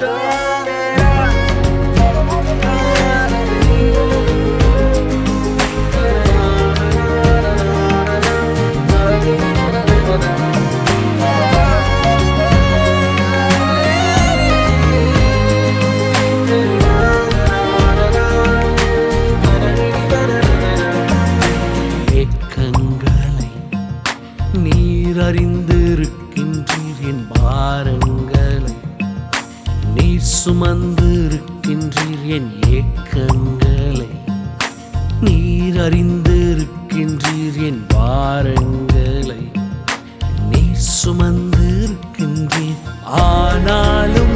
Go. என் ஏக்கங்களை நீர் அறிந்திருக்கின்றீர் என் பாரங்களை. நீர் சுமந்திருக்கின்றீர் ஆனாலும்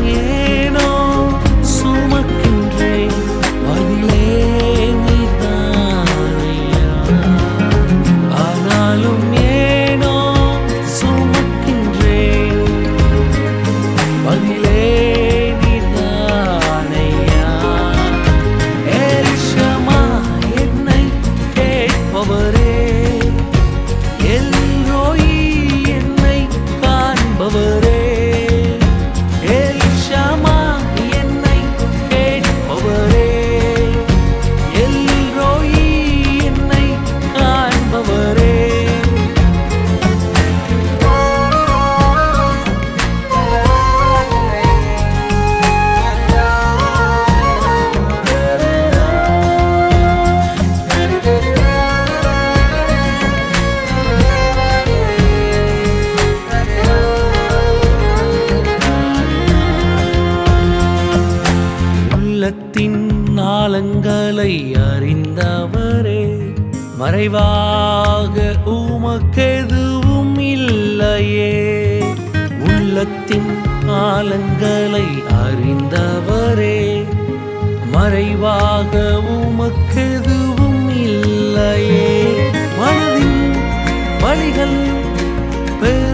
காலங்களை அறிந்தவரே மறைவாக உமக்கெதுவும் இல்லையே. உள்ளத்தின் காலங்களை அறிந்தவரே மறைவாக உமக்கெதுவும் இல்லையே. மனதின் வழிகள் பெரு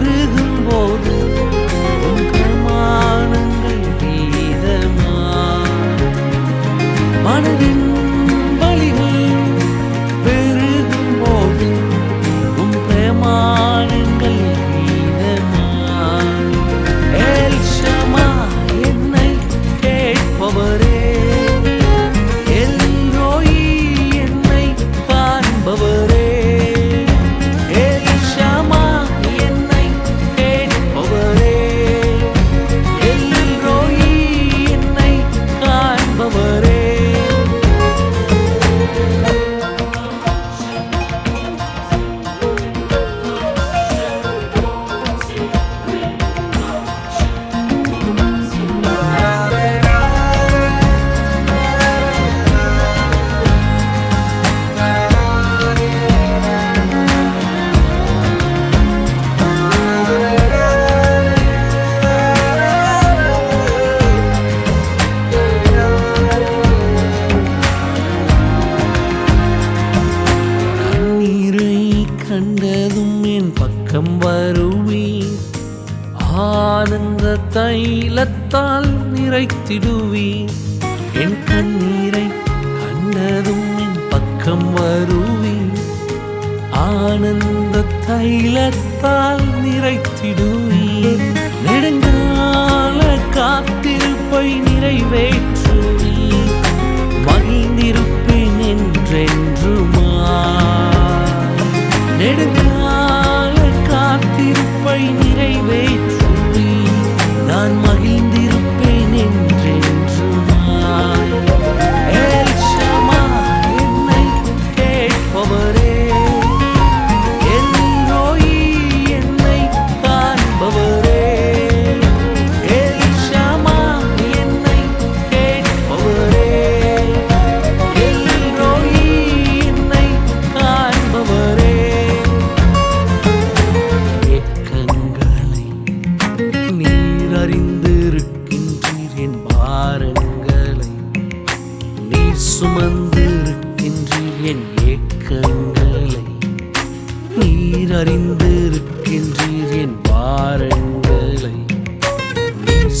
கண்டதும் என் பக்கம் வருவே ஆனந்த தைலத்தால் நிறைத்திடுவீர் என் கண்ணீரை கண்டதும் என் பக்கம் வருவீர் ஆனந்த தைலத்தால் நிறைத்திடுவீர் நெடுங்கால காத்திருப்பை நிறைவேற்றுவீர் மகிழ்ந்திருப்பேன் என்றென்றுமா காத்திருப்பை நிறைவேற்றி நான் மகிழ்ந்திரு நீர் சுமந்திருக்கின்றீர் என் ஏக்கங்களை. நீர் அறிந்திருக்கின்றீர் என் பாரங்களை. நீர்